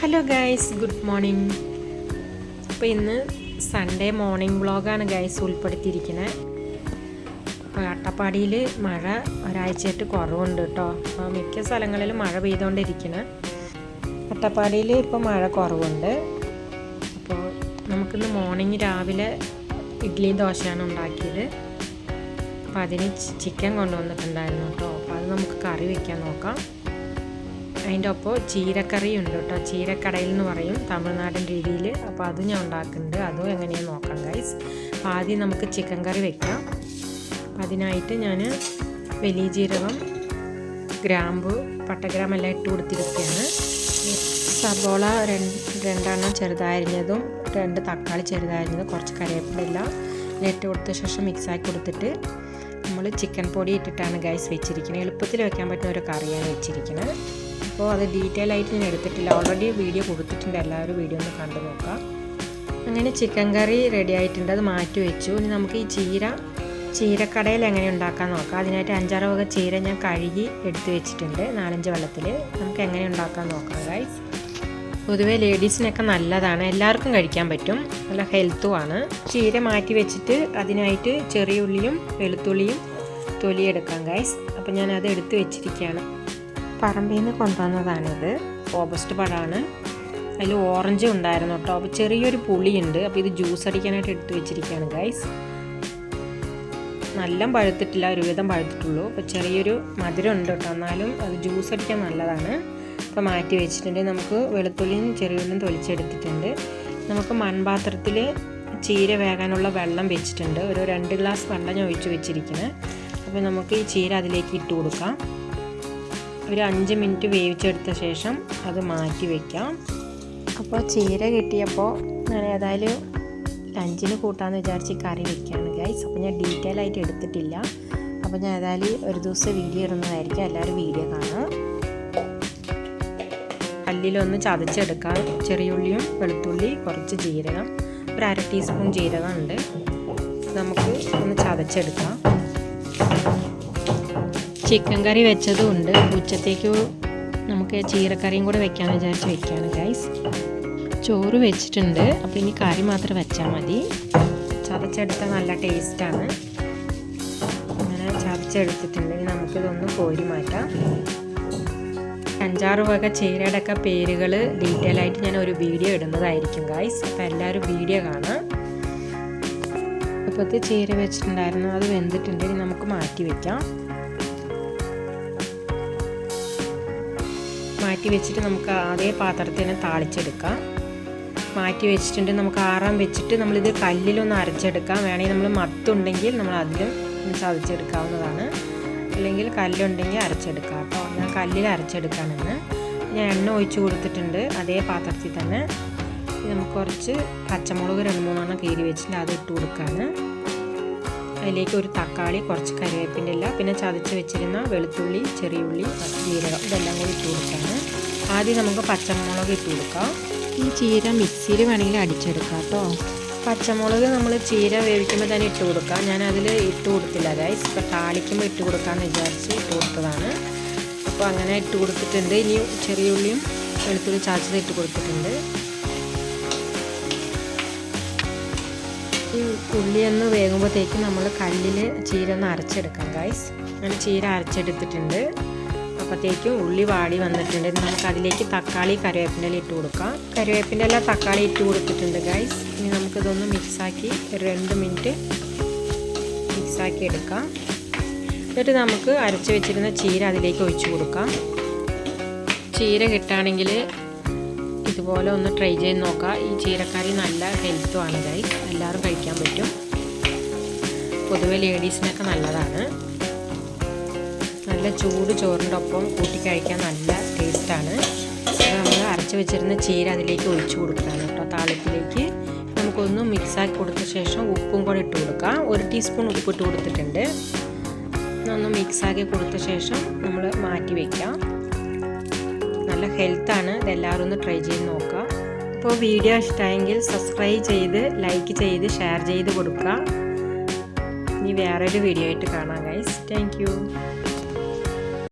Hello guys good morning അപ്പോൾ ഇന്ന് Sunday morning വ്ളോഗാണ് ഗൈസ് ഉൾപ്പെടുത്തിയിരിക്കുന്നത് അപ്പോൾ അട്ടപ്പാടിയിൽ മഴ ഒരാഴ്ചയായിട്ട് കുറവുണ്ട് കേട്ടോ അപ്പോൾ മിക്ക സ്ഥലങ്ങളിലും മഴ പെയ്തുകൊണ്ടിരിക്കുന്നത് അട്ടപ്പാടിയിൽ ഇപ്പോൾ മഴ കുറവുണ്ട്. അപ്പോൾ നമുക്കിന്ന് മോർണിംഗ് രാവിലെ ഇഡ്ഡലി ദോശയാണ് ഉണ്ടാക്കിയത്. അപ്പോൾ അതിന് ചിക്കൻ കൊണ്ടുവന്നിട്ടുണ്ടായിരുന്നു കേട്ടോ അപ്പോൾ അത് നമുക്ക് കറി വയ്ക്കാൻ നോക്കാം. അതിന്റെ ഒപ്പം ചീരക്കറി ഉണ്ട് കേട്ടോ. ചീരക്കടയിൽ എന്ന് പറയും തമിഴ്നാടൻ രീതിയിൽ. അപ്പോൾ അത് ഞാൻ ഉണ്ടാക്കുന്നുണ്ട്. അതും എങ്ങനെയാണ് നോക്കാം ഗൈസ് ആദ്യം നമുക്ക് ചിക്കൻ കറി വെക്കാം. അതിനായിട്ട് ഞാൻ വലിയ ജീരകം ഗ്രാമ്പു പട്ടഗ്രാം എല്ലാം ഇട്ട് കൊടുത്തിരിക്കുകയാണ്. സബോള രണ്ട് രണ്ടെണ്ണം ചെറുതായിരുന്നതും രണ്ട് തക്കാളി ചെറുതായിരുന്നതും കുറച്ച് കറിവേപ്പില ഇട്ട് കൊടുത്ത ശേഷം മിക്സാക്കി കൊടുത്തിട്ട് നമ്മൾ ചിക്കൻ പൊടി ഇട്ടിട്ടാണ് ഗൈസ് വെച്ചിരിക്കുന്നത്. എളുപ്പത്തിൽ വെക്കാൻ പറ്റുന്ന ഒരു കറിയാണ് വെച്ചിരിക്കുന്നത്. അപ്പോൾ അത് ഡീറ്റെയിൽ ആയിട്ട് ഞാൻ എടുത്തിട്ടില്ല. ഓൾറെഡി വീഡിയോ കൊടുത്തിട്ടുണ്ട്. എല്ലാവരും വീഡിയോ ഒന്ന് കണ്ടു നോക്കാം. അങ്ങനെ ചിക്കൻ കറി റെഡി ആയിട്ടുണ്ട്. അത് മാറ്റി വെച്ചു. ഇനി നമുക്ക് ഈ ചീര ചീരക്കടയിൽ എങ്ങനെ ഉണ്ടാക്കാൻ നോക്കാം. അതിനായിട്ട് അഞ്ചാറ് വക ചീര ഞാൻ കഴുകി എടുത്തു വെച്ചിട്ടുണ്ട്. നാലഞ്ച് വെള്ളത്തിൽ നമുക്ക് എങ്ങനെ ഉണ്ടാക്കാൻ നോക്കാം ഗൈസ് പൊതുവേ ലേഡീസിനൊക്കെ നല്ലതാണ്. എല്ലാവർക്കും കഴിക്കാൻ പറ്റും. നല്ല ഹെൽത്തുമാണ് ചീര മാറ്റി വെച്ചിട്ട് അതിനായിട്ട് ചെറിയ ഉള്ളിയും വെളുത്തുള്ളിയും തൊലിയെടുക്കാം ഗൈസ് അപ്പോൾ ഞാൻ അത് എടുത്ത് വെച്ചിരിക്കുകയാണ്. പറമ്പിൽ നിന്ന് കൊണ്ടുവന്നതാണിത്. ഓഗസ്റ്റ് പഴമാണ്. അതിൽ ഓറഞ്ച് ഉണ്ടായിരുന്നു കേട്ടോ. അപ്പോൾ ചെറിയൊരു പുളിയുണ്ട്. അപ്പോൾ ഇത് ജ്യൂസ് അടിക്കാനായിട്ട് എടുത്തു വെച്ചിരിക്കുകയാണ് ഗൈസ് നല്ല പഴുത്തിട്ടില്ല ഒരുവിധം പഴുത്തിട്ടുള്ളൂ. അപ്പോൾ ചെറിയൊരു മധുരം ഉണ്ട് കേട്ടോ. എന്നാലും അത് ജ്യൂസ് അടിക്കാൻ നല്ലതാണ്. അപ്പോൾ മാറ്റി വെച്ചിട്ടുണ്ട്. നമുക്ക് വെളുത്തുള്ളിയും ചെറിയുള്ളിയും തൊലിച്ചെടുത്തിട്ടുണ്ട്. നമുക്ക് മൺപാത്രത്തിൽ ചീര വേകാനുള്ള വെള്ളം വെച്ചിട്ടുണ്ട്. ഒരു രണ്ട് ഗ്ലാസ് വെള്ളം ഞാൻ ഒഴിച്ച് വെച്ചിരിക്കുന്നത് അപ്പോൾ നമുക്ക് ഈ ചീര അതിലേക്ക് ഇട്ട് കൊടുക്കാം. ഒരു അഞ്ച് മിനിറ്റ് വേവിച്ചെടുത്ത ശേഷം അത് മാറ്റി വയ്ക്കാം അപ്പോൾ ചീര കിട്ടിയപ്പോൾ ഞാൻ ഏതായാലും ലഞ്ചിന് കൂട്ടാമെന്ന് വിചാരിച്ച് കറി വെക്കുകയാണ് ഗൈസ് അപ്പോൾ ഞാൻ ഡീറ്റെയിൽ ആയിട്ട് എടുത്തിട്ടില്ല. അപ്പോൾ ഞാൻ ഏതായാലും ഒരു ദിവസം വീഡിയോ ഇടുന്നതായിരിക്കും. എല്ലാവരും വീഡിയോ കാണാം കല്ലിലൊന്ന് ചതച്ചെടുക്കാം. ചെറിയുള്ളിയും വെളുത്തുള്ളി കുറച്ച് ജീരകം. ഒരു അര ടീസ്പൂൺ ജീരകം ഉണ്ട് നമുക്ക് ഒന്ന് ചതച്ചെടുക്കാം. ചിക്കൻ കറി വെച്ചതും ഉണ്ട് ഉച്ചത്തേക്ക് നമുക്ക് ചീരക്കറിയും കൂടെ വെക്കാമെന്ന് വിചാരിച്ച് വെക്കുകയാണ് ഗൈസ് ചോറ് വെച്ചിട്ടുണ്ട്. അപ്പോൾ ഇനി കറി മാത്രം വെച്ചാൽ മതി. ചതച്ചെടുത്താൽ നല്ല ടേസ്റ്റാണ് അങ്ങനെ ചതച്ചെടുത്തിട്ടുണ്ടെങ്കിൽ നമുക്കിതൊന്ന് കോരി മാറ്റാം. അഞ്ചാറ് വക ചീരയുടെ ഒക്കെ പേരുകൾ ഡീറ്റെയിൽ ആയിട്ട് ഞാൻ ഒരു വീഡിയോ ഇടുന്നതായിരിക്കും ഗൈസ് അപ്പോൾ എല്ലാവരും വീഡിയോ കാണാം. ഇപ്പോഴത്തെ ചീര വെച്ചിട്ടുണ്ടായിരുന്നു. അത് വെന്തിട്ടുണ്ടെങ്കിൽ നമുക്ക് മാറ്റി വെക്കാം. മാറ്റി വെച്ചിട്ട് നമുക്ക് അതേ പാത്രത്തിൽ തന്നെ താളിച്ചെടുക്കാം. മാറ്റി വെച്ചിട്ടുണ്ട് നമുക്ക് ആറാൻ വെച്ചിട്ട് നമ്മളിത് കല്ലിലൊന്ന് അരച്ചെടുക്കാം. വേണമെങ്കിൽ നമ്മൾ മത്തുണ്ടെങ്കിൽ നമ്മൾ അതിലും ചതച്ചെടുക്കാവുന്നതാണ്. അല്ലെങ്കിൽ കല്ലുണ്ടെങ്കിൽ അരച്ചെടുക്കാം അപ്പോൾ ഞാൻ കല്ലിൽ അരച്ചെടുക്കാമെന്ന് ഞാൻ എണ്ണ ഒഴിച്ച് കൊടുത്തിട്ടുണ്ട്. അതേ പാത്രത്തിൽ തന്നെ. നമുക്ക് കുറച്ച് പച്ചമുളക് രണ്ട് മൂന്നെണ്ണം കീറി വെച്ചിട്ട് അത് ഇട്ട് കൊടുക്കാണ്. അതിലേക്ക് ഒരു തക്കാളി കുറച്ച് കറിവേപ്പിന്റെ ഇല പിന്നെ ചതച്ച് വെച്ചിരുന്ന വെളുത്തുള്ളി ചെറിയ ചെറിയുള്ളി ജീരകം ഇതെല്ലാം കൂടി ഇട്ട് കൊടുക്കാണ് ആദ്യം നമുക്ക് പച്ചമുളക് ഇട്ട് കൊടുക്കാം. ഈ ചീര മിക്സിയിൽ വേണമെങ്കിൽ അടിച്ചെടുക്കാം കേട്ടോ. പച്ചമുളക് നമ്മൾ ചീര വേവിക്കുമ്പോൾ തന്നെ ഇട്ട് കൊടുക്കാം. ഞാൻ അതിൽ ഇട്ട് കൊടുത്തില്ല. ഗൈസ് ഇപ്പോൾ താളിക്കുമ്പോൾ ഇട്ട് കൊടുക്കാമെന്ന് വിചാരിച്ച് ഇട്ട് കൊടുത്തതാണ്. അപ്പോൾ അങ്ങനെ ഇട്ട് കൊടുത്തിട്ടുണ്ട്. ഇനി ചെറിയ ഉള്ളിയും വെളുത്തുള്ളി ചാച്ചത് ഇട്ട് കൊടുത്തിട്ടുണ്ട്. ഈ ഉള്ളി ഒന്ന് വേകുമ്പോഴത്തേക്ക് നമ്മൾ കല്ലിൽ ചീര ഒന്ന് അരച്ചെടുക്കാം ഗൈസ് അങ്ങനെ ചീര അരച്ചെടുത്തിട്ടുണ്ട്. അപ്പോഴത്തേക്കും ഉള്ളി വാടി വന്നിട്ടുണ്ട്. നമുക്ക് അതിലേക്ക് തക്കാളി കറിവേപ്പിന്റെ ഇല ഇട്ട് കൊടുക്കാം. കറിവേപ്പിന്റെ ഇല തക്കാളി ഇട്ട് കൊടുത്തിട്ടുണ്ട് ഗൈസ് ഇനി നമുക്കിതൊന്ന് മിക്സാക്കി ഒരു രണ്ട് മിനിറ്റ് മിക്സാക്കി എടുക്കാം. എന്നിട്ട് നമുക്ക് അരച്ച് വെച്ചിരുന്ന ചീര അതിലേക്ക് ഒഴിച്ചു കൊടുക്കാം. ചീര കിട്ടുകയാണെങ്കിൽ ഇതുപോലെ ഒന്ന് ട്രൈ ചെയ്ത് നോക്കാം. ഈ ചീരക്കറി നല്ല ഹെൽത്തുമാണ് ഗൈസ് എല്ലാവരും കഴിക്കാൻ പറ്റും. പൊതുവെ ലേഡീസിനൊക്കെ നല്ലതാണ്. നല്ല ചൂട് ചോറിന്റെ ഒപ്പം കൂട്ടി കഴിക്കാൻ നല്ല ടേസ്റ്റാണ് നമ്മൾ അരച്ച് വെച്ചിരുന്ന ചീര അതിലേക്ക് ഒഴിച്ചു കൊടുക്കുകയാണ് കേട്ടോ. താളത്തിലേക്ക് നമുക്കൊന്ന് മിക്സാക്കി കൊടുത്ത ശേഷം ഉപ്പും കൂടെ ഇട്ട് കൊടുക്കാം. ഒരു ടീസ്പൂൺ ഉപ്പ് ഇട്ട് കൊടുത്തിട്ടുണ്ട് ഒന്ന് മിക്സാക്കി കൊടുത്ത ശേഷം നമ്മൾ മാറ്റി വയ്ക്കാം നല്ല ഹെൽത്താണ്. ഇതെല്ലാവരും ഒന്ന് ട്രൈ ചെയ്ത് നോക്കുക. അപ്പോൾ വീഡിയോ ഇഷ്ടമായെങ്കിൽ സബ്സ്ക്രൈബ് ചെയ്ത് ലൈക്ക് ചെയ്ത് ഷെയർ ചെയ്ത് കൊടുക്കുക. ഇനി വേറൊരു വീഡിയോ ആയിട്ട് കാണാം ഗൈസ് താങ്ക്